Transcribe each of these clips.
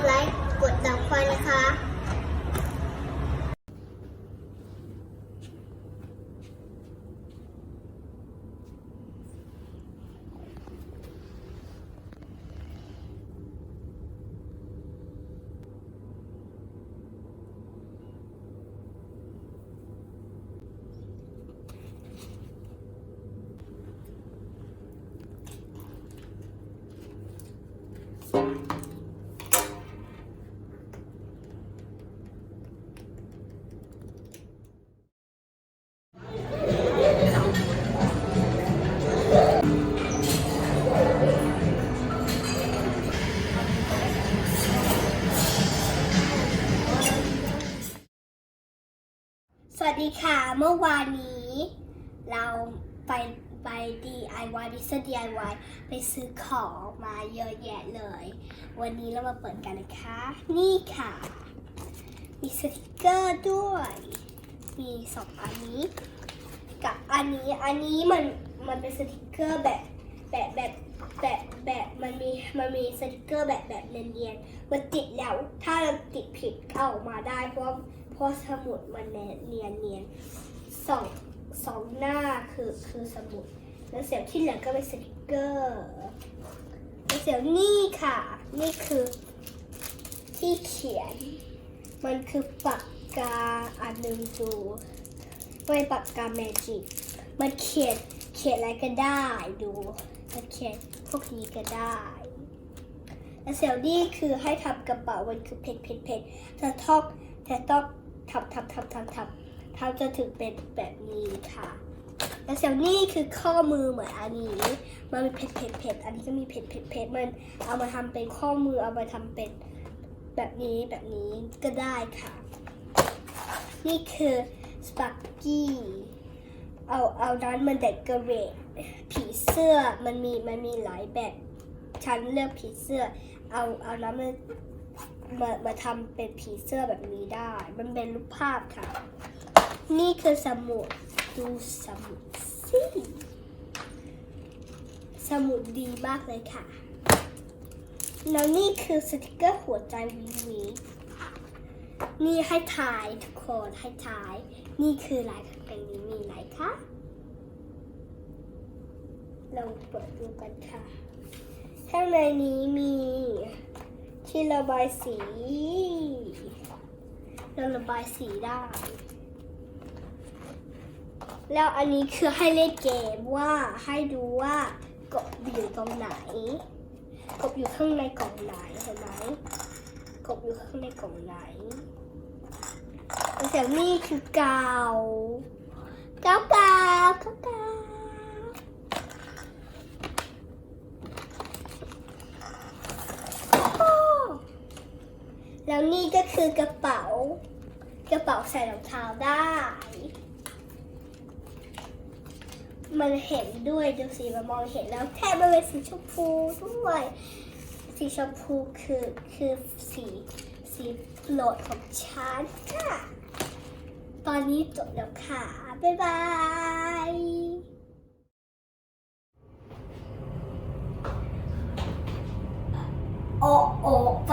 ดไปนะคะ เมื่อวานนี้ เราไปไป DIY ดิส DIY ไปซื้อของมาเยอะแยะเลย วันนี้เรามาเปิดกันนะคะ นี่ค่ะ มีสติกเกอร์ด้วย มีสองอันนี้ กับอันนี้ อันนี้มันมันเป็นสติกเกอร์แบบแบบแบบแบบแบบมันมีมันมีสติกเกอร์แบบแบบเนียนๆมันติดแล้ว ถ้าเราติดผิดเอาออกมาได้เพราะ เพราะสมุดมันเนียนเนียนสองสองหน้าคือคือสมุด แล้วเสียบที่เหลือก็เป็นสติกเกอร์แล้วเสียบนี่ค่ะ นี่คือที่เขียน มันคือปากกาอันหนึ่งดูเป็นปากกาแมจิกมันเขียนเขียนอะไรก็ได้ดูมันเขียนพวกนี้ก็ได้แล้วเซลนี่คือให้ทำกระเป๋ามันคือเพชรเพชรเพชรจะต้องจะต้อง ทำทำทำทำทำทำจนถึงเป็นแบบนี้ค่ะ แล้วเซลนี่คือข้อมือเหมือนอันนี้ มันมีเพชรเพชรเพชรอันนี้ก็มีเพชรเพชรเพชรมันเอามาทำเป็นข้อมือเอามาทำเป็นแบบนี้แบบนี้ก็ได้ค่ะ นี่คือสปาเกตตี้เอาเอานั้นมันเด็กกระเรทผีเสื้อมันมีมันมีหลายแบบ ฉันเลือกผีเสื้อ เอาเอานั้นมา มามาทำเป็นผีเสื้อแบบนี้ได้ มันเป็นรูปภาพค่ะ นี่คือสมุด ดูสมุดสิสมุดดีมากเลยค่ะ แล้วนี่คือสติกเกอร์หัวใจวีวีนี่ให้ถ่ายทุกคนให้ถ่าย นี่คืออะไรข้างในนี้มีอะไรคะเราเปิดดูกันค่ะ ข้างในนี้มี ที่ระบายสีเราระบายสีได้ แล้วอันนี้คือให้เล่นเกมว่าให้ดูว่ากบอยู่ตรงไหน กบอยู่ข้างในกล่องไหนเห็นไหมกบอยู่ข้างในกล่องไหนแต่นี่คือกาวกาวกาวกาวกาวโอ้ แล้วนี่ก็คือกระเป๋า กระเป๋าใส่รองเท้าได้ มันเห็นด้วยดูสิมันมองเห็นแล้วแทบมันเป็นสีชมพูด้วย สีชมพูคือคือสีสีโปรดของฉันค่ะ ตอนนี้จบแล้วค่ะ บ๊ายบายโอโอไป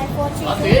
iPhone 4 Plus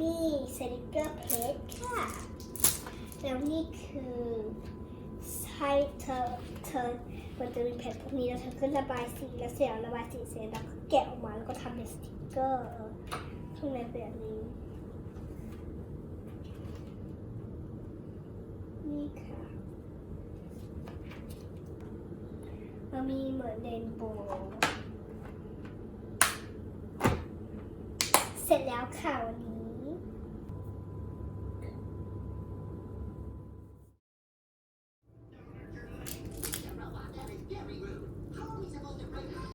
นี่สติกเกอร์เพจค่ะ แล้วนี่คือให้เธอเธอมันจะมีแผ่นพวกนี้แล้วเธอก็ระบายสีแล้วเสร็จแล้วระบายสีเสร็จแล้วก็แกะออกมาแล้วก็ทำเป็นสติกเกอร์ข้างในเป็นแบบนี้ นี่ค่ะ มันมีเหมือนเรนโบว์เสร็จแล้วค่ะวันนี้